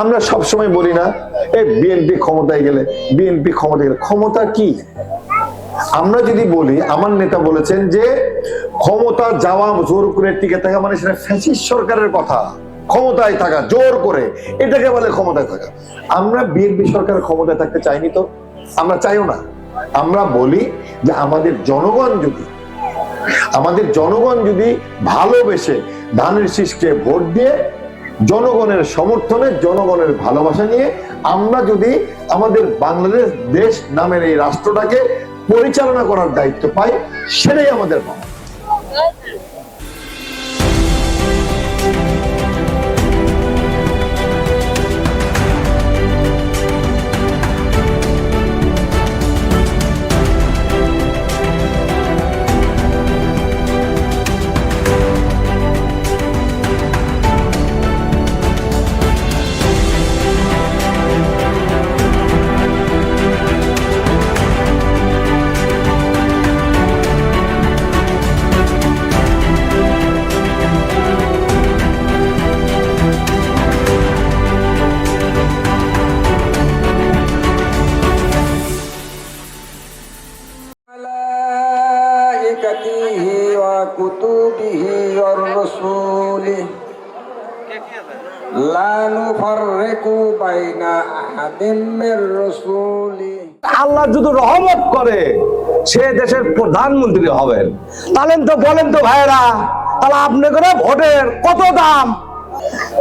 আমরা সব সময় বলি না এই বিএনপি ক্ষমতায় গেলে বিএনপি ক্ষমতায় গেলে, ক্ষমতা কি? আমরা যদি বলি, আমার নেতা বলেছেন যে ক্ষমতা যাওয়া, জোর করে টিকে থাকা মানে সেটা ফ্যাসিস্ট সরকারের কথা। ক্ষমতায় থাকা, জোর করে, এটাকে বলে ক্ষমতায় থাকা। আমরা বিএনপি সরকারের ক্ষমতায় থাকতে চাইনি তো? আমরা চাইও না। আমরা বলি যে আমাদের জনগণ যদি, আমাদের জনগণ যদি ভালোবেসে ধানের শীষকে ভোট দিয়ে জনগণের সমর্থনে, জনগণের ভালোবাসা নিয়ে আমরা যদি আমাদের বাংলাদেশ দেশ নামের এই রাষ্ট্রটাকে পরিচালনা করার দায়িত্ব পাই, সেটাই আমাদের পাওয়া ملائكته وكتبه ورسوله لا نفرق بين أحد من رسوله আল্লাহ যদি রহমত করে সে দেশের প্রধানমন্ত্রী হবেন তাহলে তো বলেন তো ভাইরা তাহলে আপনাদের ভোটের কত দাম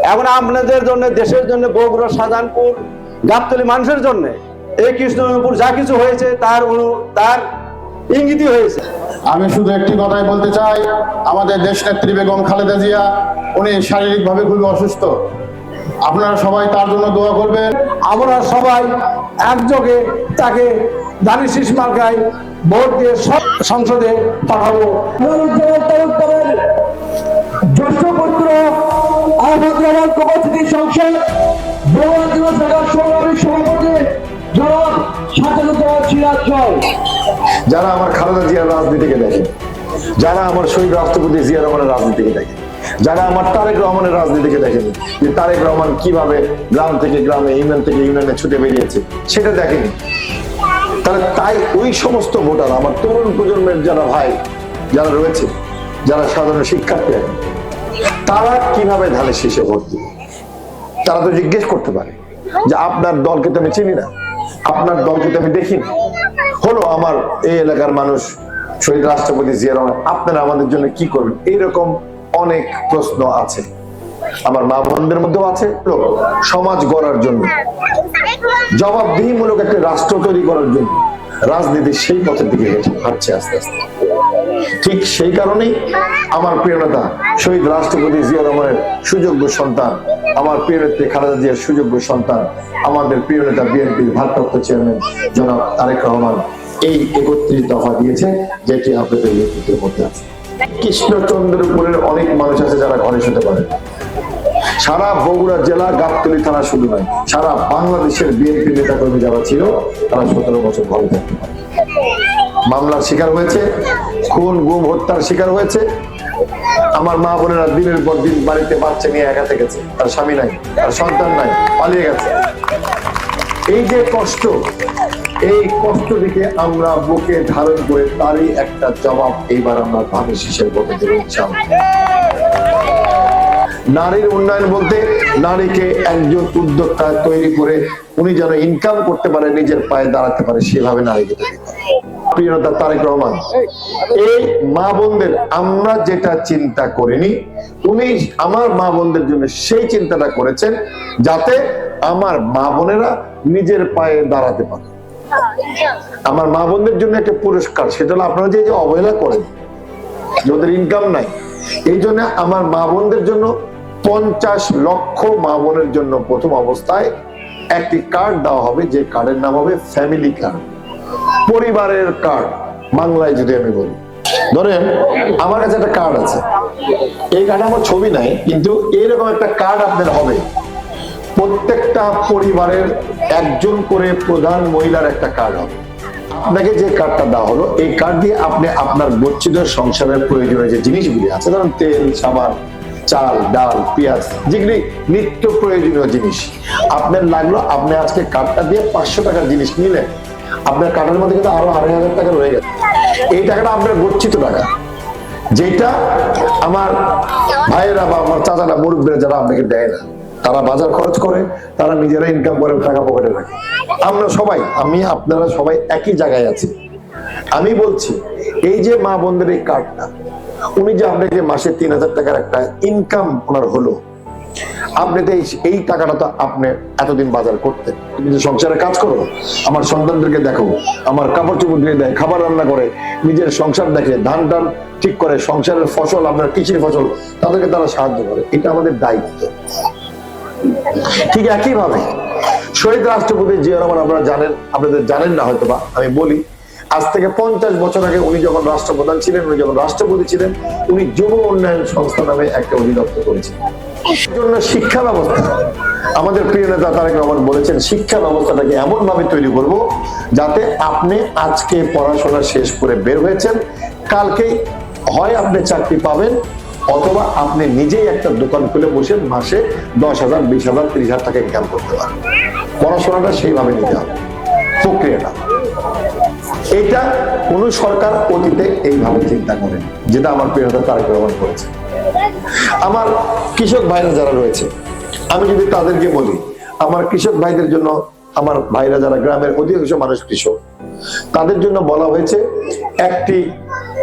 এখন আপনাদের জন্য দেশের জন্য বগুড়া শাহজাহানপুর গাবতলি মানুষের জন্য এই কৃষ্ণপুর যা কিছু হয়েছে তার অনু- তার ইঙ্গিতই হয়েছে। আমি শুধু একটি কথাই বলতে চাই আমাদের দেশ নেত্রী বেগম খালেদা জিয়া উনি শারীরিকভাবে খুবই অসুস্থ। আপনারা সবাই তার জন্য দোয়া করবেন। আমরা সবাই একযোগে তাকে দানি শীষ মার্কায় ভোট দিয়ে সব সংসদে পাঠাবো। জ্যেষ্ঠ পুত্র সংসদ সভাপতি জনাব যারা আমার খালেদা জিয়ার রাজনীতিকে দেখে, যারা আমার শহীদ রাষ্ট্রপতি জিয়া রহমানের রাজনীতিকে দেখে, যারা আমার তারেক রহমানের রাজনীতিকে দেখেনি যে তারেক রহমান কীভাবে গ্রাম থেকে গ্রামে, ইউনিয়ন থেকে ইউনিয়নে ছুটে বেরিয়েছে, সেটা দেখেনি। তাহলে তাই ওই সমস্ত ভোটার, আমার তরুণ প্রজন্মের যারা ভাই, যারা রয়েছে, যারা সাধারণ শিক্ষার্থী, তারা কীভাবে ধানের শীষে ভোট দিবে? তারা তো জিজ্ঞেস করতে পারে যে আপনার দলকে তো আমি চিনি না, আপনার দলকে তো আমি দেখিনি। আমার এই এলাকার মানুষ, শহীদ রাষ্ট্রপতি জিয়া রহমান, আপনারা আমাদের জন্য কি করবেন? এইরকম অনেক প্রশ্ন আছে। আমার মা বোনদের মধ্যেও আছে। সমাজ গড়ার জন্য, জবাবদিহিমূলক একটা রাষ্ট্র তৈরি করার জন্য রাজনীতি সেই পথের দিকে হেঁটে- হাঁটছে আস্তে আস্তে। ঠিক সেই কারণেই আমার প্রিয় নেতা, শহীদ রাষ্ট্রপতি জিয়া রহমানের সুযোগ্য সন্তান, আমার প্রিয় খালেদা জিয়ার সুযোগ্য সন্তান, আমাদের প্রিয় নেতা বিএনপির ভারপ্রাপ্ত চেয়ারম্যান জনাব তারেক রহমান এই একত্রিশ দফা দিয়েছে, যেটি আপনাদের নেতৃত্বের মধ্যে আছে। কৃষ্ণচন্দ্রপুরের অনেক মানুষ আছে যারা ঘরে শুতে পারে সারা বগুড়া জেলা গাবতলী থানা শুধু নয়, সারা বাংলাদেশের বিএনপি নেতা কর্মী যারা ছিল, তারা সতেরো বছর ঘরে থাকতে পারে মামলার শিকার হয়েছে, খুন, গুম, হত্যার শিকার হয়েছে। আমার মা বোনেরা দিনের পর দিন বাড়িতে বাচ্চা নিয়ে একা থেকেছে, তার স্বামী নাই, তার সন্তান নাই, পালিয়ে গেছে। এই যে কষ্ট এই কষ্টটিকে আমরা বুকে ধারণ করে তারই একটা জবাব এইবার আমরা ধানের শীষের ভোটে দেবো নারীর উন্নয়ন বলতে নারীকে একজন উদ্যোক্তা তৈরি করে উনি যেন ইনকাম করতে পারে, নিজের পায়ে দাঁড়াতে পারে, সেভাবে নারীকে তৈরি করে। প্রিয়তা তারেক রহমান, এই মা বোনদের আমরা যেটা চিন্তা করিনি, উনি আমার মা বোনদের জন্য সেই চিন্তাটা করেছেন যাতে আমার মা বোনেরা নিজের পায়ে দাঁড়াতে পারে আমার মা বোনদের জন্য একটা পুরস্কার, সেটা হলো আপনারা যে অবহেলা করেন, যে ওদের ইনকাম নাই, এই জন্য আমার মা বোনদের জন্য পঞ্চাশ লক্ষ মা বোনের জন্য প্রথম অবস্থায় একটি কার্ড দেওয়া হবে, যে কার্ডের নাম হবে ফ্যামিলি কার্ড পরিবারের কার্ড বাংলায় যদি আমি বলি। ধরেন, আমার কাছে একটা কার্ড আছে। এই কার্ডে আমার ছবি নাই, কিন্তু এরকম একটা কার্ড আপনার হবে। প্রত্যেকটা পরিবারের একজন করে প্রধান মহিলার একটা কার্ড হবে। আপনাকে যে কার্ডটা দেওয়া হলো, এই কার্ড দিয়ে আপনি আপনার গচ্ছিত সংসারের প্রয়োজনীয় যে জিনিসগুলি আছে ধরুন তেল, সাবান, চাল, ডাল, পেঁয়াজ, যেগুলি নিত্য প্রয়োজনীয় জিনিস, আপনার লাগল, আপনি আজকে কার্ডটা দিয়ে পাঁচশো টাকার জিনিস নিলেন। আপনার কার্ডের মধ্যে কিন্তু আরও আড়াই হাজার টাকা রয়ে গেছে। এই টাকাটা আপনার গচ্ছিত টাকা। যেটা আমার ভাইয়েরা বা আমার চাচারা, মুরব্বীরা যারা আপনাকে দেয় না তারা বাজার খরচ করে, তারা নিজেরা ইনকাম করে, টাকা পকেটে রাখে। আমরা সবাই, আমি, আপনারা সবাই একই জায়গায় আছি। আমি বলছি, এই যে মা বোনদের এই কার্ডটা উনি যে আপনাকে মাসে তিন হাজার টাকার একটা ইনকাম ওনার হলো, আপনি তো এই- টাকাটা তো আপনি এতদিন বাজার করতেন। তুমি যে সংসারে কাজ করো, আমার সন্তানদেরকে দেখো, আমার কাপড় চোপড় দিয়ে দেয়, খাবার রান্না করে, নিজের সংসার দেখে, ধান টান ঠিক করে, সংসারের ফসল, আপনার কৃষির ফসল, তাদেরকে তারা সাহায্য করে। এটা আমাদের দায়িত্ব। ঠিক একইভাবে শহীদ রাষ্ট্রপতি জিয়া রহমান আপনারা জানেন, আপনাদের জানেন না হয়তো বা আমি বলি। আজ থেকে পঞ্চাশ বছর আগে উনি যখন রাষ্ট্রপ্রধান ছিলেন, উনি যখন রাষ্ট্রপতি ছিলেন, উনি যুব উন্নয়ন সংস্থা নামে একটা অধিদপ্তর করেছিলেন। জন্য শিক্ষা ব্যবস্থা, আমাদের প্রিয় নেতা তারেক রহমান বলেছেন, শিক্ষা ব্যবস্থাটাকে এমন ভাবে তৈরি করব যাতে আপনি আজকে পড়াশোনা শেষ করে বের হয়েছেন, কালকেই হয় আপনি চাকরি পাবেন অথবা আপনি নিজেই একটা দোকান খুলে বসে মাসে দশ হাজার, বিশ হাজার, ত্রিশ হাজার টাকা ইনকাম করতে পারেন। পড়াশোনাটা সেইভাবে নিতে হবে। প্রক্রিয়াটা। এটা কোন সরকার অতীতে এইভাবে চিন্তা করেন, যেটা আমার প্রিয়তা তারেক রহমান করেছে। আমার কৃষক ভাইরা যারা রয়েছে, আমি যদি তাদেরকে বলি, আমার কৃষক ভাইদের জন্য আমার ভাইরা যারা গ্রামের অধিকাংশ মানুষ কৃষক, তাদের জন্য বলা হয়েছে, একটি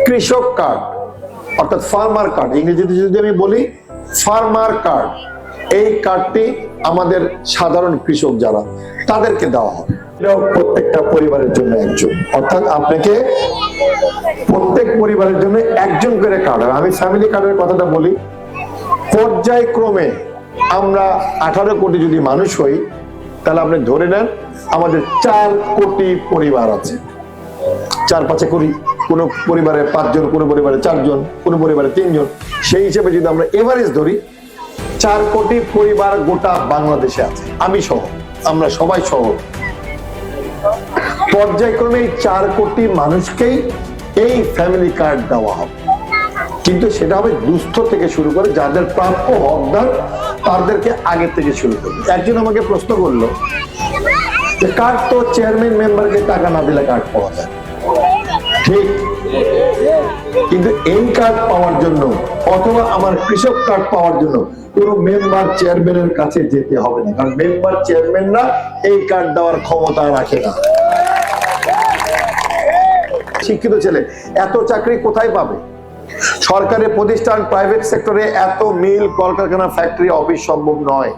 কৃষক কার্ড অর্থাৎ ফার্মার কার্ড ইংরেজিতে যদি আমি বলি ফার্মার কার্ড এই কার্ডটি আমাদের সাধারণ কৃষক যারা, তাদেরকে দেওয়া এটাও প্রত্যেকটা পরিবারের জন্য একজন। অর্থাৎ আপনাকে প্রত্যেক পরিবারের জন্য একজন করে কার্ড আমি ফ্যামিলি কার্ডের কথাটা বলি, পর্যায়ক্রমে আমরা আঠারো কোটি যদি মানুষ হই, তাহলে আপনি ধরে নেন, আমাদের চার কোটি পরিবার আছে। চার পাঁচে করি কোনো পরিবারে পাঁচজন, কোনো পরিবারে চারজন, কোনো পরিবারে তিনজন, সেই হিসেবে যদি আমরা এভারেজ ধরি, চার কোটি পরিবার গোটা বাংলাদেশে আছে। আমি সহ, আমরা সবাই সহ। পর্যায়ক্রমে চার কোটি মানুষকেই এই ফ্যামিলি কার্ড দেওয়া হবে। কিন্তু সেটা হবে দুস্থ থেকে শুরু করে যাদের প্রাপ্য হকদার, তাদেরকে আগে থেকে শুরু করবে। একজন আমাকে প্রশ্ন করল যে কার্ড তো চেয়ারম্যান মেম্বারকে টাকা না দিলে কার্ড পাওয়া যায়? ঠিক কিন্তু এই কার্ড পাওয়ার জন্য অথবা আমার কৃষক কার্ড পাওয়ার জন্য কোনো মেম্বার চেয়ারম্যানের কাছে যেতে হবে না। কারণ মেম্বার চেয়ারম্যানরা এই কার্ড দেওয়ার ক্ষমতা রাখে না। শিক্ষিত ছেলে, এত চাকরি কোথায় পাবে? সরকারি প্রতিষ্ঠান প্রাইভেট সেক্টরে এত মিল কলকারখানা ফ্যাক্টরি অফিস সম্ভব নয়।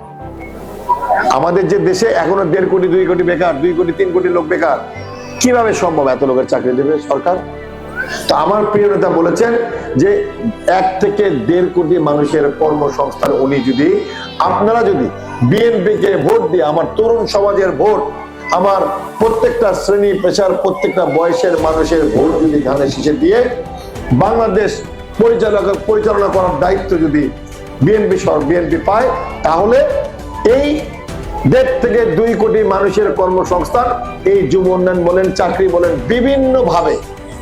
আমাদের যে দেশে এখনও দেড় কোটি, দুই কোটি বেকার, দুই কোটি, তিন কোটি লোক বেকার কীভাবে সম্ভব এত লোকের চাকরি দেবে সরকার? তো আমার প্রিয় নেতা বলেছেন যে এক থেকে দেড় কোটি মানুষের কর্মসংস্থান উনি যদি, আপনারা যদি বিএনপি কে ভোট দিয়ে, আমার তরুণ সমাজের ভোট, আমার প্রত্যেকটা শ্রেণি পেশার প্রত্যেকটা বয়সের মানুষের ভোট যদি ধানের শীষে দিয়ে, বাংলাদেশ পরিচালক পরিচালনা করার দায়িত্ব যদি বিএনপি বিএনপি পায়, তাহলে এই দেড় থেকে দুই কোটি মানুষের কর্মসংস্থান, এই যুব উন্নয়ন বলেন, চাকরি বলেন বিভিন্ন ভাবে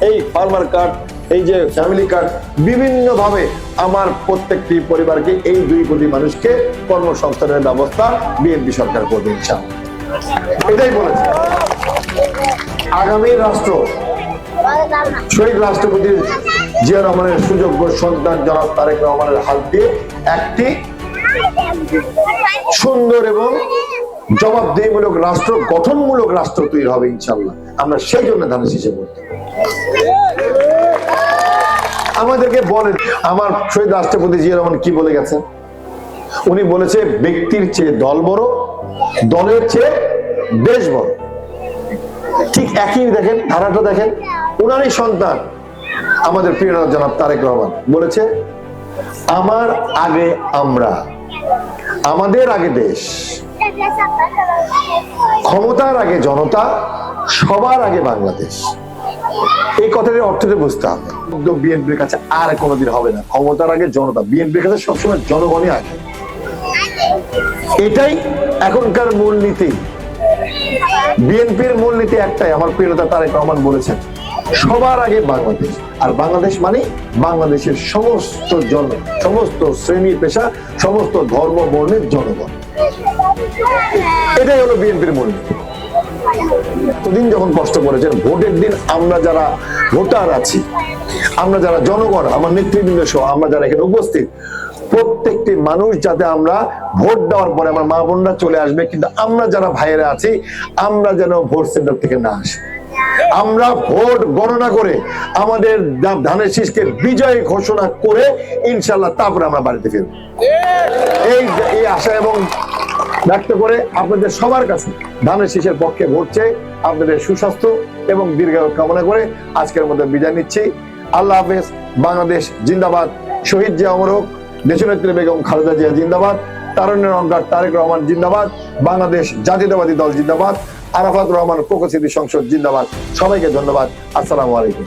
এই ফার্মার কার্ড এই যে ফ্যামিলি কার্ড বিভিন্ন ভাবে আমার প্রত্যেকটি পরিবারকে এই দুই কোটি মানুষকে কর্মসংস্থানের ব্যবস্থা বিএনপি সরকার করবে ইনশাআল্লাহ। এটাই বলেছে। আগামী রাষ্ট্র, শহীদ রাষ্ট্রপতি জিয়া রহমানের সুযোগ্য সন্তান জনাব তারেক রহমানের হাত দিয়ে একটি সুন্দর এবং জবাবদিহিমূলক রাষ্ট্র, গঠনমূলক রাষ্ট্র তৈরি হবে ইনশাল্লাহ আমরা সেই জন্য ধানের শীষে করতে আমাদেরকে বলেন, আমার শহীদ রাষ্ট্রপতি জিয়া রহমান কি বলে গেছেন? উনি বলেছে, ব্যক্তির চেয়ে দল বড়, দলের চেয়ে দেশ বড়। ঠিক একই দেখেন, ধারাটা দেখেন, উনারই সন্তান, আমাদের প্রিয় জনাব তারেক রহমান বলেছে, আমার আগে আমরা। আমাদের আগে দেশ, ক্ষমতার আগে জনতা, সবার আগে বাংলাদেশ। এই কথাটির অর্থটা বুঝতে হবে। বিএনপির কাছে আর কোনোদিন হবে না। ক্ষমতার আগে জনতা। বিএনপির কাছে সবসময় জনগণই আগে। এটাই এখনকার মূলনীতি। বিএনপির মূলনীতি একটাই। আমার প্রিয়তা নেতা তারেক রহমান বলেছেন সবার আগে বাংলাদেশ। আর বাংলাদেশ মানে বাংলাদেশের সমস্ত জন, সমস্ত শ্রেণি পেশা, সমস্ত ধর্ম, বর্ণের জনগণ। এটাই হলো বিএনপির মূলনীতি এতদিন যখন কষ্ট করেছেন, ভোটের দিন আমরা যারা ভোটার আছি, আমরা যারা জনগণ, আমার নেতৃবৃন্দ সহ আমরা যারা এখানে উপস্থিত, প্রত্যেকটি মানুষ যাতে আমরা ভোট দেওয়ার পরে আমার মা বোনরা চলে আসবে, কিন্তু আমরা যারা ভাইয়েরা আছি, আমরা যেন ভোট সেন্টার থেকে না আসি। আমরা ভোট গণনা করে আমাদের ধানের শীষকে বিজয় ঘোষণা করে ইনশাল্লাহ তারপরে আমরা বাড়িতে ফিরবো। এই এই আশা এবং ব্যক্ত করে আপনাদের সবার কাছে ধানের শীষের পক্ষে চেয়ে আপনাদের সুস্বাস্থ্য এবং দীর্ঘায়ু কামনা করে আজকের মধ্যে বিদায় নিচ্ছি। আল্লাহ হাফেজ। বাংলাদেশ জিন্দাবাদ। শহীদ জিয়া অমর হোক, দেশনেত্রী বেগম খালেদা জিয়া জিন্দাবাদ, তারুণ্যের অঙ্গার তারেক রহমান জিন্দাবাদ, বাংলাদেশ জাতীয়তাবাদী দল জিন্দাবাদ। আরাফাত রহমান প্রকৃতি সংসদ জিন্দাবাদ। সবাইকে ধন্যবাদ। আসসালামু আলাইকুম।